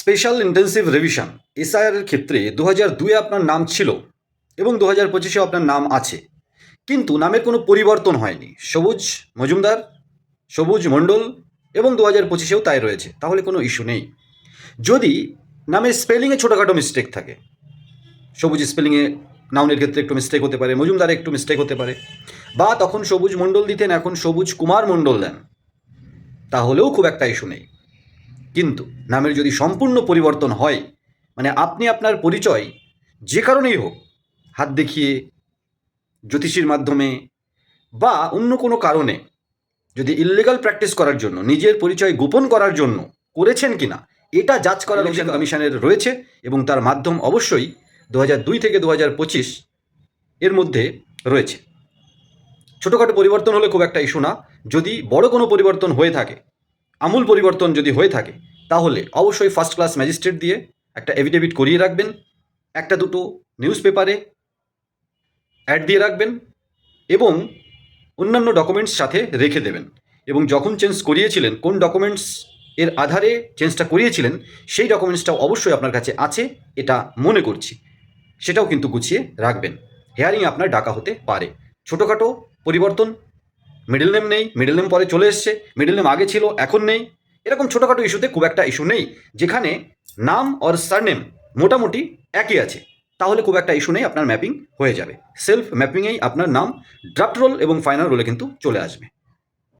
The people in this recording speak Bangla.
স্পেশাল ইন্টেন্সিভ রিভিশন, এসআইআর এর ক্ষেত্রে দু হাজার দুয়ে আপনার নাম ছিল এবং দু হাজার পঁচিশে আপনার নাম আছে। কিন্তু নামের কোনো পরিবর্তন হয়নি। সবুজ মজুমদার, সবুজ মণ্ডল এবং দু হাজার পঁচিশেও তাই রয়েছে। তাহলে কোনো ইস্যু নেই। যদি নামের স্পেলিংয়ে ছোটোখাটো মিস্টেক থাকে, সবুজ স্পেলিংয়ে নাউনের ক্ষেত্রে একটু মিস্টেক হতে পারে, মজুমদারে একটু মিস্টেক হতে পারে, বা তখন সবুজ মণ্ডল দিতেন, এখন সবুজ কুমার মণ্ডল দেন, তাহলেও খুব একটা ইস্যু নেই। কিন্তু নামের যদি সম্পূর্ণ পরিবর্তন হয় মানে আপনি আপনার পরিচয় যে কারণেই হোক হাত দেখিয়ে জ্যোতিষীর মাধ্যমে বা অন্য কোনো কারণে যদি ইললিগাল প্র্যাকটিস করার জন্য নিজের পরিচয় গোপন করার জন্য করেছেন কিনা এটা যাচ করার ইলেকশন কমিশনের রয়েছে এবং তার মাধ্যম অবশ্যই দু দুই থেকে দু পঁচিশ এর মধ্যে রয়েছে। ছোটোখাটো পরিবর্তন হলে খুব একটা ইস্যু না। যদি বড় কোনো পরিবর্তন হয়ে থাকে আমূল পরিবর্তন যদি হয়ে থাকে, তাহলে অবশ্যই ফার্স্ট ক্লাস ম্যাজিস্ট্রেট দিয়ে একটা এভিডেভিট করিয়ে রাখবেন, একটা দুটো নিউজ পেপারে অ্যাড দিয়ে রাখবেন এবং অন্যান্য ডকুমেন্টস সাথে রেখে দেবেন। এবং যখন চেঞ্জ করিয়েছিলেন, কোন ডকুমেন্টস এর আধারে চেঞ্জটা করিয়েছিলেন, সেই ডকুমেন্টসটাও অবশ্যই আপনার কাছে আছে, এটা মনে করছি। সেটাও কিন্তু গুছিয়ে রাখবেন। হেয়ারিং আপনার ডাকা হতে পারে। ছোটোখাটো পরিবর্তন মিডল নেম নেই মিডল নেম পরে চলে এসছে মিডল নেম আগে ছিল, এখন নেই। এরকম ছোটোখাটো ইস্যুতে খুব একটা ইস্যু নেই, যেখানে নাম অর সারনেম মোটামুটি একই আছে। তাহলে খুব একটা ইস্যু নেই, আপনার ম্যাপিং হয়ে যাবে। সেলফ ম্যাপিংয়েই আপনার নাম ড্রাফট রোল এবং ফাইনাল রোলে কিন্তু চলে আসবে।